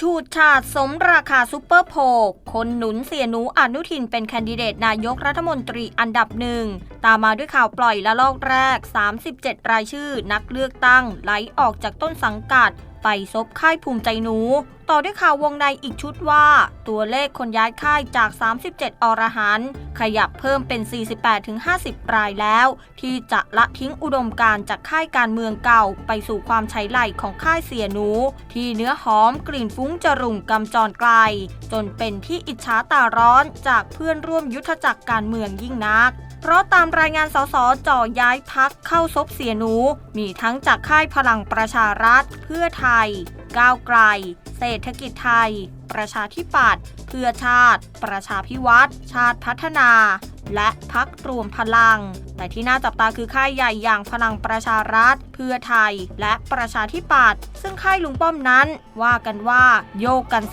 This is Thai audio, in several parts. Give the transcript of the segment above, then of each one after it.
ชูดชาดสมราคาซูเปอร์โพกคนหนุนเสียหนูอนุทินเป็นแคนดิเดตนายกรัฐมนตรีอันดับหนึ่ง ตามมาด้วยข่าวปล่อยละลอกแรก 37 รายชื่อ นักเลือกตั้งไหลออกจากต้นสังกัด ไปซบค่ายภูมิใจหนู ต่อด้วยข่าววงในอีกชุดว่า ตัวเลขคนย้ายค่ายจาก 37 อรหันขยับเพิ่มเป็น 48-50 รายแล้ว ที่จะละทิ้งอุดมการจากค่ายการเมืองเก่า ไปสู่ความใช้ไหลของค่ายเสียหนู ที่เนื้อหอมกลิ่นฟุ้งจรุงกำจรไกล จนเป็นที่อิจฉาตาร้อนจากเพื่อนร่วมยุทธจักรการเมืองยิ่งนัก เพราะตามรายงานสสจ่อย้ายพักเข้าซบเสียหนู มีทั้งจากค่ายพลังประชารัฐ เพื่อไทย ก้าวไกล เศรษฐกิจไทย ประชาธิปัตย์เพื่อชาติ ประชาพิวัตรชาติพัฒนา และพักรวมพลัง แต่ที่น่าจับตาคือค่ายใหญ่อย่างพลังประชารัฐ เพื่อไทย และประชาธิปัตย์ซึ่งค่ายลุงป้อมนั้น ว่ากันว่าโยกกัน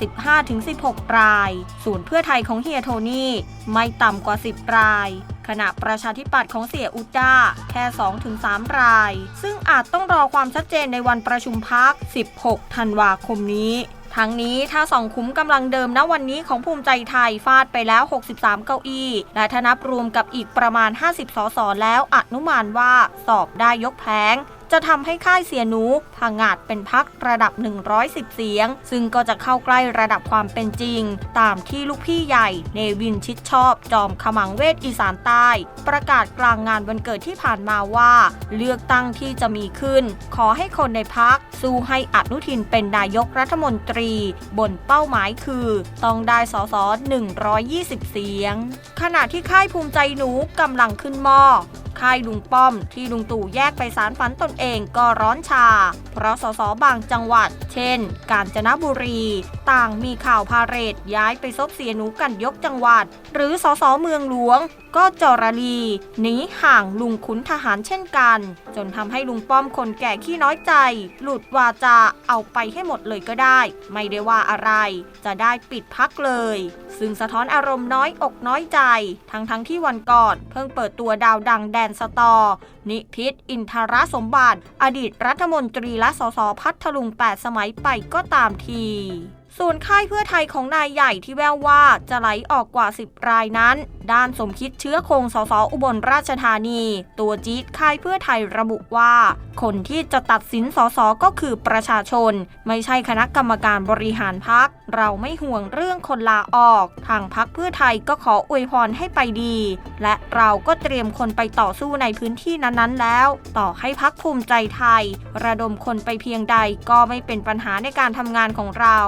15-16 ราย ส่วนเพื่อไทยของเฮียโทนี่ไม่ต่ำกว่า 10 ราย ขณะประชาธิปัตย์ของเสียอุด้าแค่ 2-3 ราย ซึ่งอาจต้องรอความชัดเจนในวันประชุมพัก 16 ธันวาคมนี้ทั้งนี้ถ้าสองคุ้มกำลังเดิมณวันนี้ของภูมิใจไทยฟาดไปแล้ว 63 เก้าอี้ และถ้านับรวมกับอีกประมาณ 50 สสแล้วอนุมานว่า สอบได้ยกแผง จะทำให้ค่ายเสียหนูพังอาจเป็นพักระดับ 110 เสียง ซึ่งก็จะเข้าใกล้ระดับความเป็นจริง ตามที่ลูกพี่ใหญ่ เนวินชิดชอบ จอมขมังเวทอีสานใต้ ประกาศกลางงานวันเกิดที่ผ่านมาว่า เลือกตั้งที่จะมีขึ้น ขอให้คนในพักสู้ให้อนุทินเป็นนายกรัฐมนตรี บนเป้าหมายคือ ต้องได้สส120 เสียง ขณะที่ค่ายภูมิใจหนูกำลังขึ้นหม้อ ค่ายลุงป้อม ที่ลุงตู่แยกไปสารฝันตนเองก็ร้อนชา เพราะสสบางจังหวัด เช่น กาญจนบุรี ต่างมีข่าวพาเรดย้ายไปซบเสียหนูกันยกจังหวัด หรือสสเมืองหลวง ก็จรลีหนีห่างลุงขุนทหารเช่นกัน จนทำให้ลุงป้อมคนแก่ขี้น้อยใจ หลุดวาจาเอาไปให้หมดเลยก็ได้ ไม่ได้ว่าอะไร จะได้ปิดพักเลย ซึ่งสะท้อนอารมณ์น้อยอกน้อยใจ ทั้งทั้งที่วันก่อนเพิ่งเปิดตัวดาวดังแดนสตอ นิพิษอินทรสมบัติ อดีตรัฐมนตรีและสสพัทลุง 8 สมัยไปก็ตามที ส่วนค่ายเพื่อไทยของนายใหญ่ที่แววว่าจะไหลออกกว่า 10 รายนั้น ด้านสมคิดเชื้อคงสสอุบลราชธานี ตัวจี๊ดค่ายเพื่อไทยระบุว่า คนที่จะตัดสินสสก็คือประชาชน ไม่ใช่คณะกรรมการบริหารพัก เราไม่ห่วงเรื่องคนลาออก ทางพักเพื่อไทยก็ขออวยพรให้ไปดี และเราก็เตรียมคนไปต่อสู้ในพื้นที่นั้นๆ แล้ว ต่อให้พักภูมิใจไทย ระดมคนไปเพียงใดก็ไม่เป็นปัญหาในการทำงานของเรา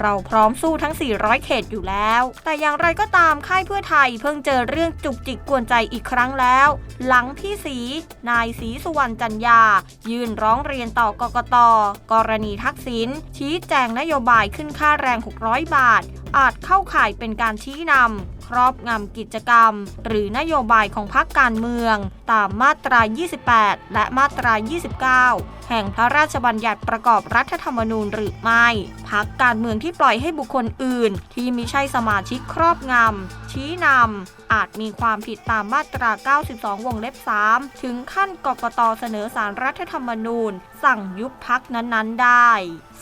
เราพร้อมสู้ทั้ง 400 เขตอยู่แล้ว แต่อย่างไรก็ตามค่ายเพื่อไทยเพิ่งเจอเรื่องจุกจิกกวนใจอีกครั้งแล้ว หลังพี่สี นายสีสุวรรณจันยา ยื่นร้องเรียนต่อกกตกรณีทักษิณชี้แจงนโยบายขึ้นค่าแรง 600 บาท อาจเข้าข่ายเป็นการชี้นำครอบงำกิจกรรม หรือนโยบายของพรรคการเมือง ตามมาตรา 28 และมาตรา 29 แห่งพระราชบัญญัติประกอบรัฐธรรมนูญหรือไม่พักการเมืองที่ปล่อยให้บุคคลอื่น ที่มิใช่สมาชิกครอบงำชี้นำอาจมีความผิดตามมาตรา 92 วงเล็บ 3 ถึงขั้นกกตเสนอสารรัฐธรรมนูญ สั่งยุบพักนั้นๆ ได้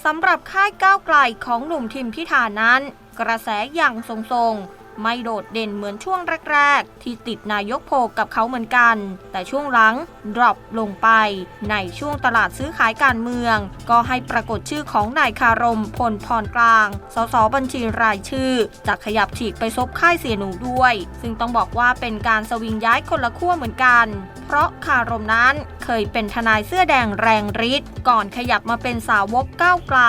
สำหรับค่ายก้าวไกลของหนุ่มทิมพิธานั้น กระแสอย่างทรง ไม่โดดเด่นเหมือนช่วงแรก ๆ ที่ติดนายกโพกับเขาเหมือนกัน แต่ช่วงหลังดรอปลงไป ในช่วงตลาดซื้อขายการเมือง ก็ให้ปรากฏชื่อของนายคารมพลพรกลาง สสบัญชีรายชื่อจะขยับฉีกไปซบค่ายเสียหนูด้วย ซึ่งต้องบอกว่าเป็นการสวิงย้ายคนละขั้วเหมือนกัน เพราะคารมนั้นเคยเป็นทนายเสื้อแดงแรงฤทธิ์ก่อนขยับมาเป็นสาวกก้าวไกล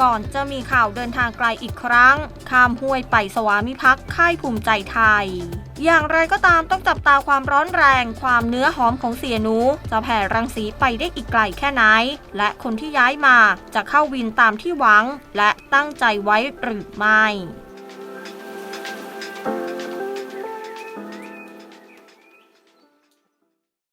ก่อนจะมีข่าวเดินทางไกลอีกครั้ง ข้ามห้วยไปสวามิภักดิ์ค่ายภูมิใจไทย อย่างไรก็ตามต้องจับตาความร้อนแรง ความเนื้อหอมของเสียหนูจะแผ่รังสีไปได้อีกไกลแค่ไหน และคนที่ย้ายมาจะเข้าวินตามที่หวัง และตั้งใจไว้หรือไม่